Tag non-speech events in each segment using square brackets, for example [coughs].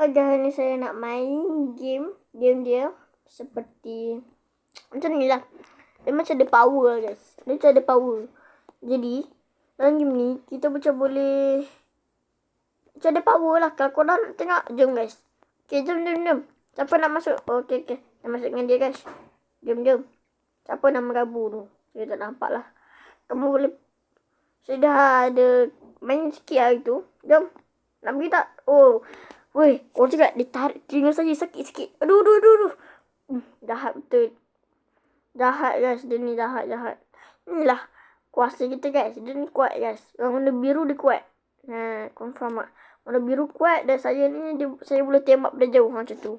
Pada hari ni saya nak main game. Game dia seperti macam ni lah. Dia macam ada power guys. Dia macam ada power. Jadi dalam game ni kita macam boleh macam ada power lah. Kalau korang nak tengok, jom guys. Okay, jom, jom, jom. Siapa nak masuk? Oh, okay, okay. Nak masuk dengan dia guys. Jom, jom. Siapa nama Rabu tu? Saya tak nampak lah. Kamu boleh... Saya dah ada main sikit hari tu. Jom. Nak pergi tak? Oh. Weh, kau cakap dia tarik telinga saya sakit sikit. Aduh, aduh, aduh, aduh. Hmm, jahat betul. Jahat guys. Dia ni jahat, jahat. Inilah kuasa kita guys. Dia ni kuat guys. Yang warna biru dia kuat. Ha, confirm tak? Warna biru kuat dan saya ni dia, saya boleh tembak dari jauh macam tu.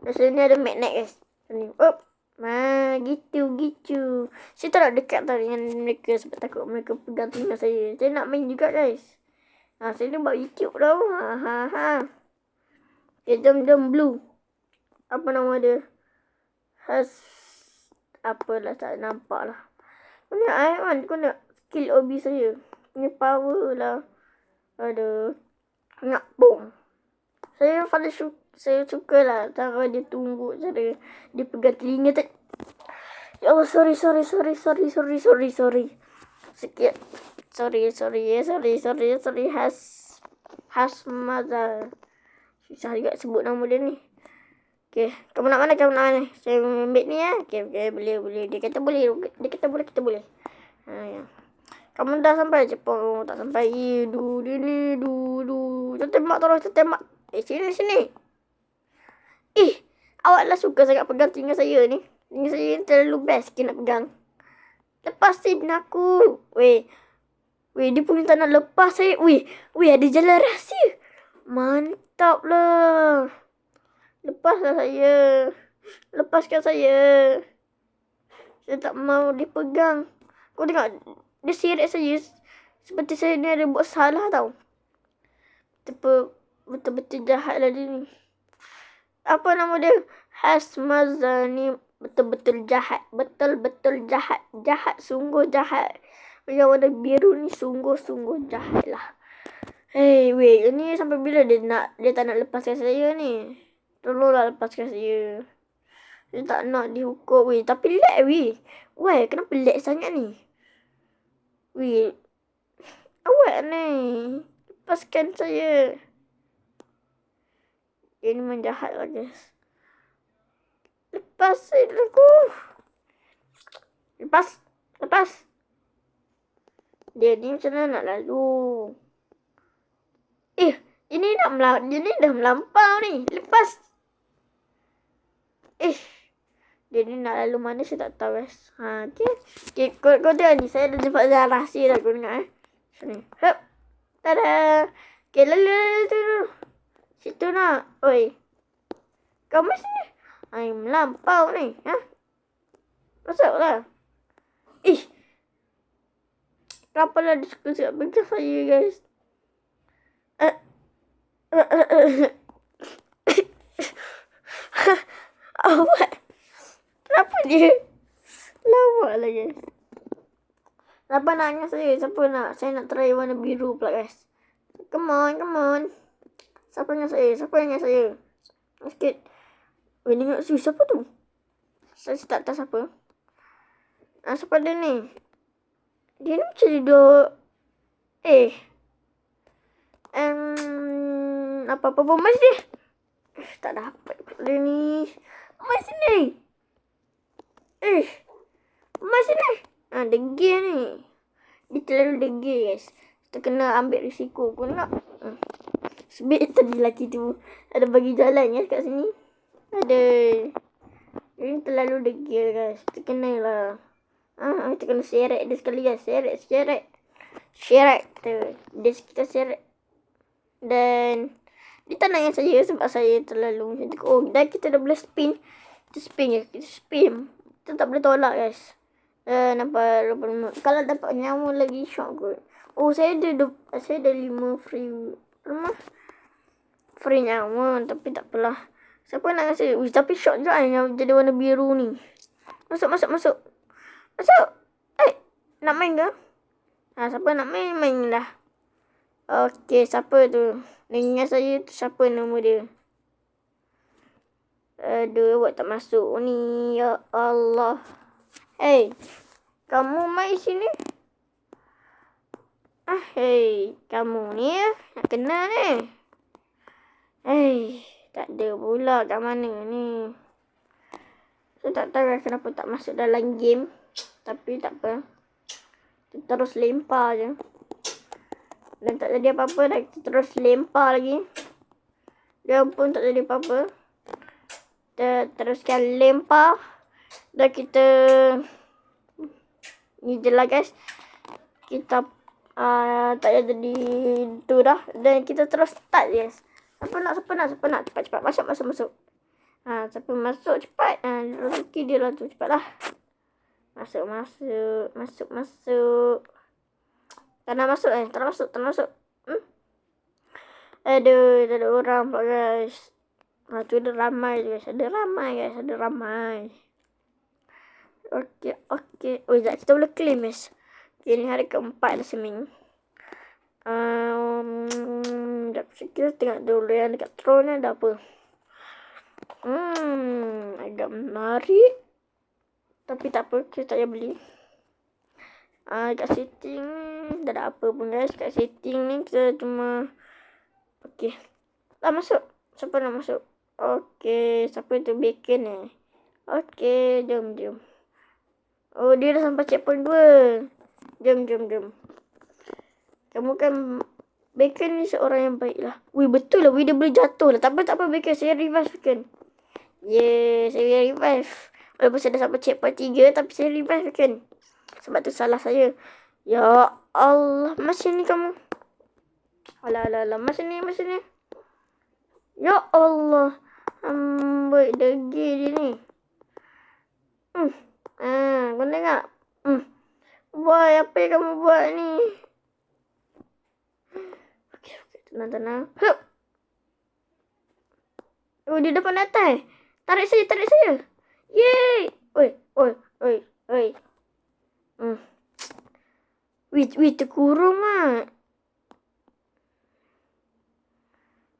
Dan saya ni ada magnet guys. Ni. Up. Ha, gitu, gitu. Saya tak nak dekat tau dengan mereka sebab takut mereka pegang telinga saya. Saya nak main juga guys. Ha, saya ni buat YouTube tau. Ha, ha, ha. Okay, jom, jom, blue. Apa nama dia? Has... Apalah, tak nampak lah. Mana Aiman? Kau nak skill OB saya. Punya power lah. Aduh. Nak bom. Saya paling suka, saya suka lah cara dia tunggu cara dia pegang telinga tu. Ya Allah, sorry, sorry, sorry, sorry, sorry, sorry, sorry. Sikit. Sorry, sorry, sorry, sorry, sorry, has, has mother. Susah juga sebut nama dia ni. Okay, kamu nak mana, kamu nak mana? Saya ambil ni ya. Okay, okay, boleh, boleh. Dia kata boleh, dia kata boleh, kita boleh. Ha, ya. Kamu dah sampai. Oh, tak sampai. Du, du, du, du. Kita tembak terus, kita tembak. Eh, sini, sini. Eh, awaklah suka sangat pegang telinga saya ni. Telinga saya ni terlalu best sikit nak pegang. Lepas bin aku. Weh. Weh, dia punya tak nak lepas saya. Weh, weh ada jalan rahsia. Mantap lah. Lepaslah saya. Lepaskan saya. Saya tak mau dipegang. Kau tengok. Dia sirik saya. Seperti saya ni ada buat salah tau. Betul-betul jahat lah dia ni. Apa nama dia? Hasmazani. Betul-betul jahat. Betul-betul jahat. Jahat. Sungguh jahat. Yang warna biru ni sungguh-sungguh jahat lah. Hei, wait. Ini sampai bila dia nak dia tak nak lepaskan saya ni? Tolonglah lepaskan saya. Saya tak nak dihukum. Weh, tapi lag weh. Weh, kenapa lag sangat ni? Weh. Awak ni. Lepaskan saya. Dia ni menjahat lah guys. Lepasin aku. Lepas. Lepas. Dia ni macam mana nak lalu? Eh, ini nak melampau. Dia ni dah melampau ni. Lepas. Eh. Dia ni nak lalu mana saya tak tahu guys. Ha, okay. Okay, kau, kau tengok ni. Saya dah jumpa jalan rahsia dah kau dengar eh. Sini. Hup. Tada. Okay, lalu, lalu, lalu. Situ nak. Oi. Kau masih ni. Ay, melampau ni. Ha? Masuklah. Ih. Kenapa lah suka siap pegang saya guys. Awak. Kenapa dia? Lawak lah guys. Siapa dengan saya? Siapa nak? Saya nak try warna biru pula guys. Come on, come on. Siapa dengan saya? Siapa dengan saya? Sikit. Weh, tengok si siapa tu? Saya tak tahu siapa. Ah, siapa dia ni? Dia ni macam duduk. Eh. Um, apa-apa pun mas dia. Eh, tak dapat dia ni. Mas sini. Eh. Mas sini. Ah, degil ni. Dia terlalu degil guys. Kita kena ambil risiko pun nak. Hmm. Sebab [laughs] tadi lelaki tu ada bagi jalan ya kat sini. Ada. Ini terlalu degil guys. Kita kena lah. Ah, kita kena seret dia sekali guys. Seret, seret. Seret. Kita, dia kita seret. Dan dia tak dengan saya sebab saya terlalu macam tu. Oh, dan kita dah boleh spin. Kita spin ya. Kita spin. Kita tak boleh tolak guys. Uh, nampak Kalau dapat nyawa lagi shock good. Oh, saya ada saya ada lima free. Rumah free nyawa tapi tak apalah. Siapa nak kasi? Uish, tapi shock juga yang jadi warna biru ni. Masuk, masuk, masuk. Masuk. Eh, nak main ke? Ha, siapa nak main, main lah. Okey, siapa tu? Dengan saya tu siapa nama dia? Aduh, buat tak masuk ni. Ya Allah. Hey, kamu mai sini. Ah, hey, kamu ni ya. Nak kena ni. Hey, tak ada pula kat mana ni. Saya tak tahu lah kenapa tak masuk dalam game. Tapi tak apa. Kita terus lempar je. Dan tak jadi apa-apa dah. Kita terus lempar lagi. Dia pun tak jadi apa-apa. Kita teruskan lempar. Dan kita... Ni je lah guys. Kita uh, tak jadi tu dah. Dan kita terus start guys. Siapa nak, siapa nak, siapa nak. Cepat, cepat. Masuk, masuk, masuk. Ha, siapa masuk cepat. Ha, rezeki dia lah tu. Cepatlah. Masuk, masuk. Masuk, masuk. Tak nak masuk eh. Tak nak masuk, tak nak masuk. Hmm? Aduh, tak ada orang pula guys. Ha, tu ada ramai guys. Ada ramai guys. Ada ramai. Okey, okey. Oh, sekejap. Kita boleh claim guys. Okay, ni hari keempat dah seming. Um, Sekejap, kita tengok dulu yang dekat throne ni ada apa. Hmm, agak menarik. Tapi tak apa, kita tak payah beli. Uh, kat setting dah ada apa pun guys. Kat setting ni kita cuma okey. Dah masuk. Siapa nak masuk? Okey, siapa tu bacon ni? Okey, jom jom. Oh, dia dah sampai checkpoint 2. Jom jom jom. Kamu kan Bacon ni seorang yang baik lah. Wih, betul lah. Wih, dia boleh jatuh lah. Tak apa, tak apa Bacon. Saya revive Bacon. Yeah, saya revive. Walaupun saya dah sampai checkpoint tiga, tapi saya revive Bacon. Sebab tu salah saya. Ya Allah. Masih ni kamu. Alah, alah, alah. Masih ni, masih ni. Ya Allah. Amboi, degil dia ni. Hmm. Ah, kau tengok. Hmm. Boy, apa yang kamu buat ni? Tenang-tenang. Hup. Oh, dia depan atas. Tarik saya, tarik saya. Yeay. Oi, oi, oi, oi. Hmm. Wih, wih, terkurung mak.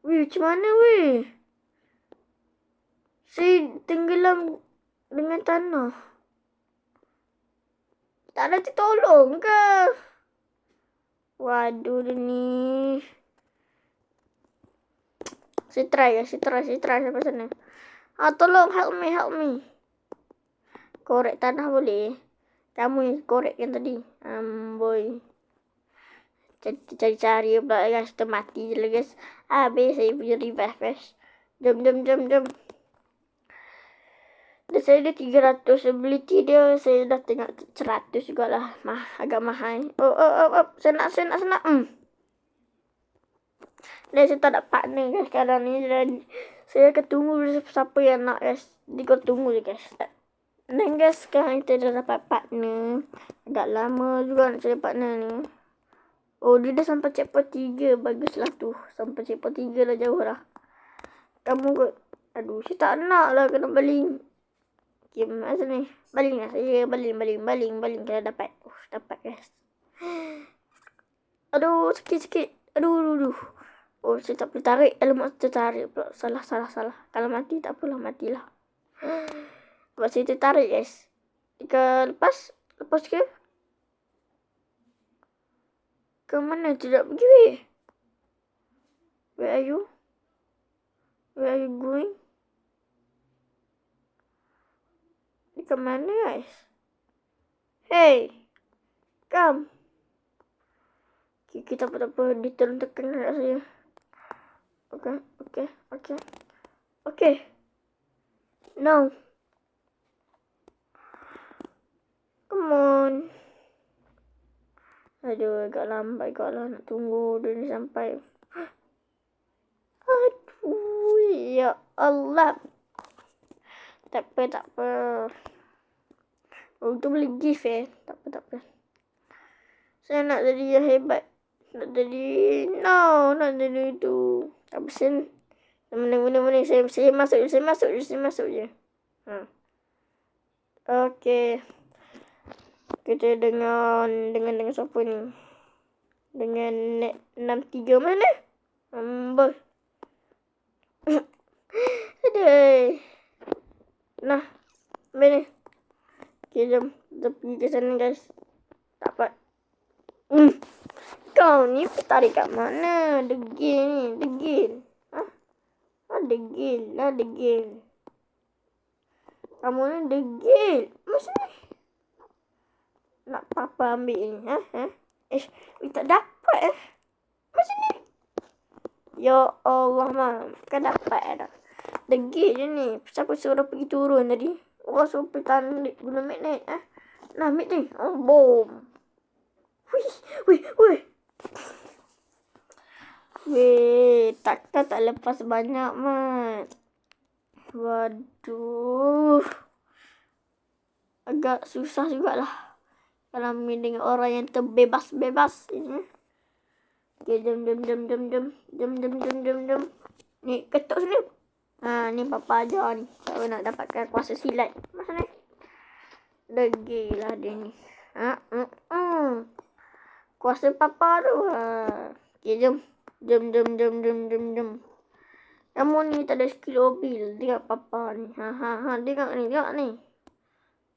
Wih, macam mana wih? Saya tenggelam dengan tanah. Tak ada tolong ke? Waduh, ni. Saya try ya, saya try, saya try sampai sana. Ah, tolong help me, help me. Korek tanah boleh? Kamu yang korek yang tadi. Um, boy. Cari-cari pula guys. Kita mati je lah guys. Habis saya punya revive guys. Jom, jom, jom, jom. Dan saya ada 300 ability dia. Saya dah tengok 100 juga lah. Mah, agak mahal. Oh, oh, oh, oh. Saya nak, saya nak, saya nak. Hmm. Dan saya tak ada partner guys sekarang ni. Dan saya akan tunggu siapa yang nak guys. Jadi kau tunggu je guys. Dan guys sekarang kita dah dapat partner. Agak lama juga nak cari partner ni. Oh dia dah sampai checkpoint 3. Baguslah tu. Sampai checkpoint 3 dah jauh lah. Kamu kot. Aduh saya tak nak lah kena baling. Okay masa ni. Baling lah saya. Baling baling baling baling. Kita dapat. Uh, dapat guys. Aduh sakit. Aduh aduh aduh. Oh, saya tak boleh tarik. Alamak, tertarik pula. Salah, salah, salah. Kalau mati, tak apalah. Matilah. Saya tertarik, guys. Jika lepas, lepas ke? Ke mana tidak pergi, weh? Where are you? Where are you going? Ke mana, guys? Hey! Come! Kita tak apa-apa. Dia turun tekan saya. Okay, okay, okay. Okay. No. Come on. Aduh, agak lambat agak lah nak tunggu dia ni sampai. Aduh, ya Allah. Tak apa, tak apa. Oh, tu boleh gift eh. Tak apa, tak apa. Saya nak jadi yang hebat. Nak jadi... No, nak jadi itu. Apa sen? Mana mana mana saya saya masuk saya masuk je saya masuk je. Ha. Okey. Kita dengan dengan dengan siapa ni? Dengan net 63 mana? Amboi. [coughs] Aduh. Nah. Ni. Okay, jom. Kita pergi ke sana, guys. Dapat. Hmm. Kau ni tarik kat mana? Degil ni. Degil. Ha? Ha, degil lah, degil. Kamu ni degil. Macam ni. Nak papa ambil ni. Ha? Ha? Eh, we tak dapat eh. Macam ni. Ya Allah, mam. Kan dapat dah. Degil je ni. Siapa suruh pergi turun tadi? Orang suruh pergi tarik guna magnet. Eh? Nah, ambil ni. Oh, bom. Wih, wih, wih. Weh, takkan tak lepas banyak, Mat. Waduh. Agak susah jugalah. Kalau dengan orang yang terbebas-bebas ini. Okay, jom, jom, jom, jom, jom. Jom, jom, jom, jom, jom. Ni, ketuk sini. Ha, ni papa ajar ni. Saya nak dapatkan kuasa silat. Masa ni? Degilah dia ni. Ha, mm, mm. Kuasa papa tu. Ha. Okay, jom. Jom, jom, jom, jom, jom, jom. Kamu ni tak ada skill mobil. Tengok papa ni. Ha, ha, ha. Tengok ni, tengok ni.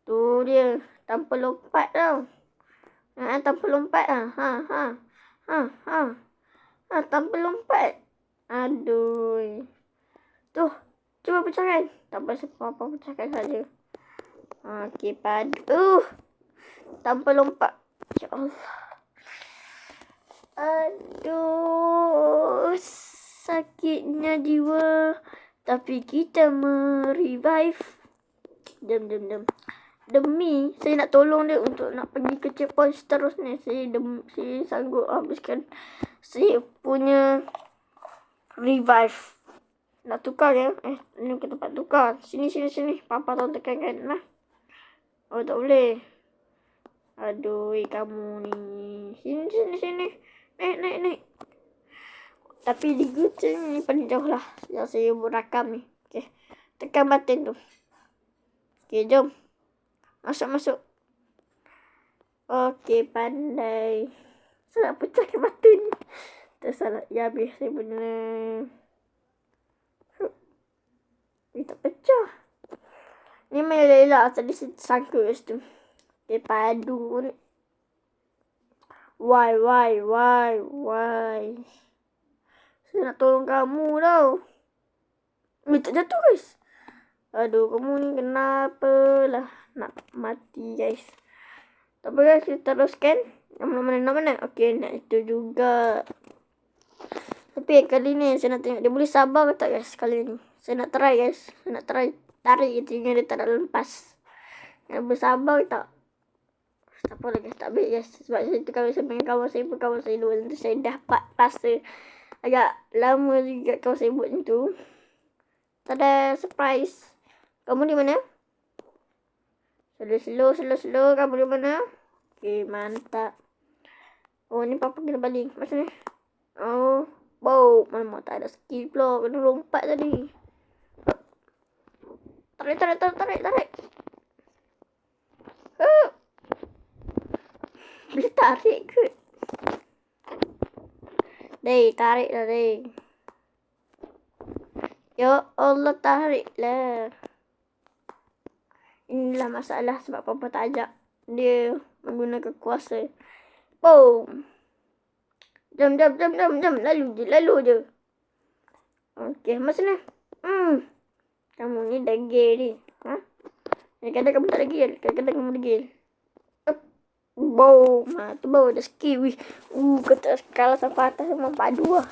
Tu dia. Tanpa lompat tau. Ha, tanpa lompat lah. Ha, ha. Ha, ha. Ha, tanpa lompat. Aduh. Tu. Cuba pecahkan. Tak apa apa pecahkan saja. Ha, okey, padu. Uh. Tanpa lompat. Ya Allah. Aduh. Sakitnya jiwa. Tapi kita merevive. Jom, jom, jom demi saya nak tolong dia untuk nak pergi ke checkpoint seterusnya. Saya dem saya sanggup habiskan. Saya punya revive. Nak tukar ya eh ini ke tempat tukar. Sini sini sini. Papa tahu tekankan lah oh tak boleh. Aduh kamu ni. Sini sini sini. Naik naik naik. Tapi di Google ni paling jauh lah. Yang saya berakam ni. Okay. tekan button tu. Okay jom Masuk, masuk. Okey, pandai. Saya nak pecah ke batu ni. Tersalah. Ya, habis saya punya. Dia tak pecah. Ni main lela. Tadi sangka kat situ. Dia padu ni. Why, why, why, why? Saya nak tolong kamu tau. Dia tak jatuh guys. Aduh, kamu ni kenapa lah nak mati guys. Tak apa guys, kita teruskan. Nama mana, nama mana? Okey, nak itu juga. Tapi kali ni saya nak tengok dia boleh sabar ke tak guys kali ni. Saya nak try guys. Saya nak try tarik itu yang dia tak nak lepas. Yang bersabar ke tak? Tak apa guys, tak baik guys. Sebab saya tu kalau saya main kawan saya pun kawan saya dulu. Nanti saya dapat rasa agak lama juga kalau saya buat macam tu. Tak ada surprise. Kamu di mana? Slow, slow, slow, slow. Kamu di mana? Okay, mantap. Oh, ni papa kena balik. Macam ni? Oh, wow. Mana tak ada skill pula. Kena lompat tadi. Tarik, tarik, tarik, tarik, tarik. Uh. [laughs] Boleh tarik ke? Dey, tarik lah, dey. Ya Allah, tarik lah. Inilah masalah sebab papa tak ajak dia menggunakan kuasa. Boom. Jom, jom, jom, jom, jom. Lalu je, lalu je. Okey, masa ni. Hmm. Kamu ni degil ni. Ha? Kadang-kadang kamu tak degil. Kadang-kadang kamu degil. Boom. Ha, tu baru ada skill. Wih. Uh, kata kalau sampai atas memang padu lah.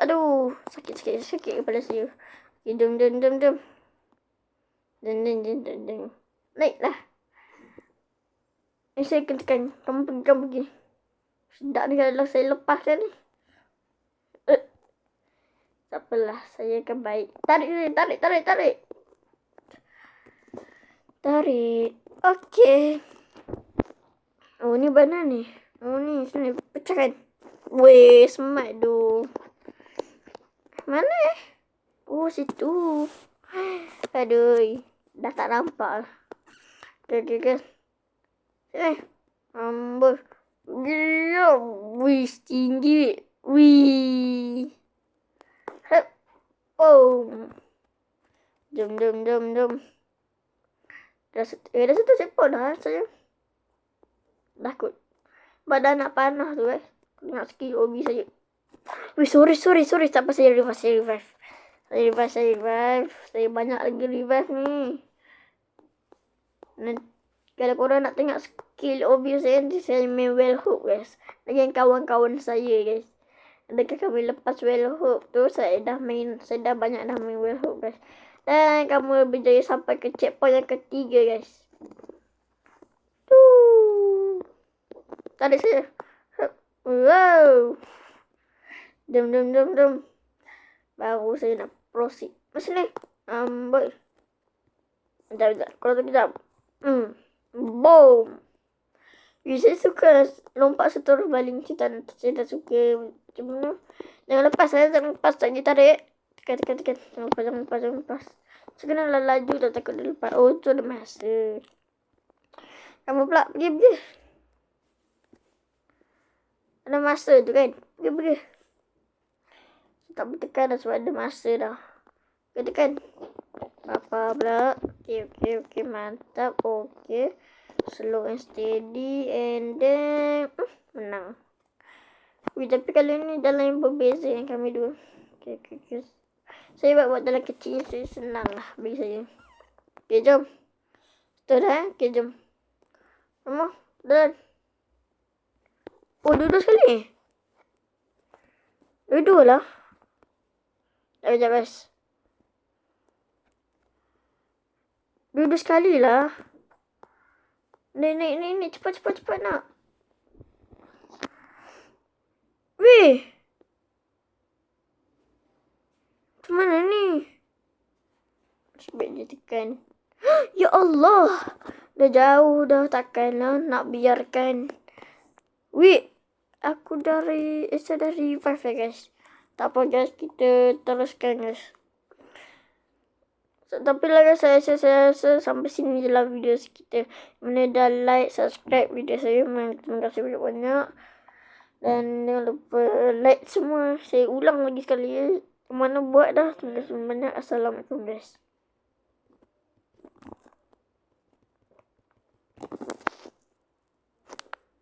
Aduh. Sakit, sakit, sakit kepala saya. Okay, jom, jom, jom, jom. Dan dan dan dan dan. Naiklah. Ini saya akan. Kamu pergi, kamu pergi. Sedap ni kalau saya lepas kan ni. Uh. Tak apalah. Saya akan baik. Tarik ni. Tarik, tarik, tarik. Tarik. Okey. Oh, ni mana ni? Oh, ni. Sini. Pecahkan. Weh, smart tu. Mana eh? Oh, situ. Aduh. Dah tak nampak lah. Okay, okay, okay. Sini. Ambul. Gila. Wih, tinggi. Wih. Hep. Oh. Jom, jom, jom, jom. Eh, dah satu sepon dah saya. Dah kot. Badan nak panah tu eh. Tengok skill OB saja. Wih, sorry, sorry, sorry. Tak apa saya revive, saya revive. Saya revive, saya revive. Saya banyak lagi revive ni. Kalau korang nak tengok skill OB saya, nanti saya main well hook guys. Dengan kawan-kawan saya guys. Dekat kami lepas well hook tu, saya dah main, saya dah banyak dah main well hook guys. Dan kamu berjaya sampai ke checkpoint yang ketiga guys. Tu. Tadi saya. Wow. Dum dum dum dum. Baru saya nak proceed. Macam ni. Um, boy. Sekejap, sekejap. Kalau tu kejap. Hmm. Boom. Ya, saya suka lompat seterus baling cerita. Saya tak suka macam mana. Jangan lepas. Saya jangan lepas. Tak tarik. Tekan, tekan, tekan. Jangan lepas, jangan lepas, jangan lepas. Saya kena laju tak takut dia lepas. Oh, tu ada masa. Kamu pula pergi, pergi. Ada masa tu kan. Pergi, pergi. Tak bertekan dah sebab ada masa dah. Pergi tekan. Apa pula. Okay, okay, okay. Mantap. Okay. Slow and steady. And then. Uh, menang. Ui, tapi kali ni dalam yang berbeza yang kami dua. Okay, okay, okay. Saya buat buat dalam kecil saya senang lah bagi saya. Okay, jom. Betul dah eh? Okay, jom. Mama, dah. Oh, duduk sekali. Duduk lah. Sekejap guys. Duduk sekali lah. Ni, ni, ni, ni. Cepat, cepat, cepat nak. Weh. Macam mana ni? Sebab dia tekan. [gasps] Ya Allah. Dah jauh dah takkanlah nak biarkan. Wait. Aku dari... Eh, saya dari revive lah guys. Tak apa guys. Kita teruskan guys. So, tapi lah guys. Saya, saya, saya, saya sampai sini je lah video kita. Mana dah like, subscribe video saya. Terima kasih banyak-banyak. Dan jangan lupa like semua. Saya ulang lagi sekali ya. Mana buat dah. Terima kasih banyak. Assalamualaikum guys.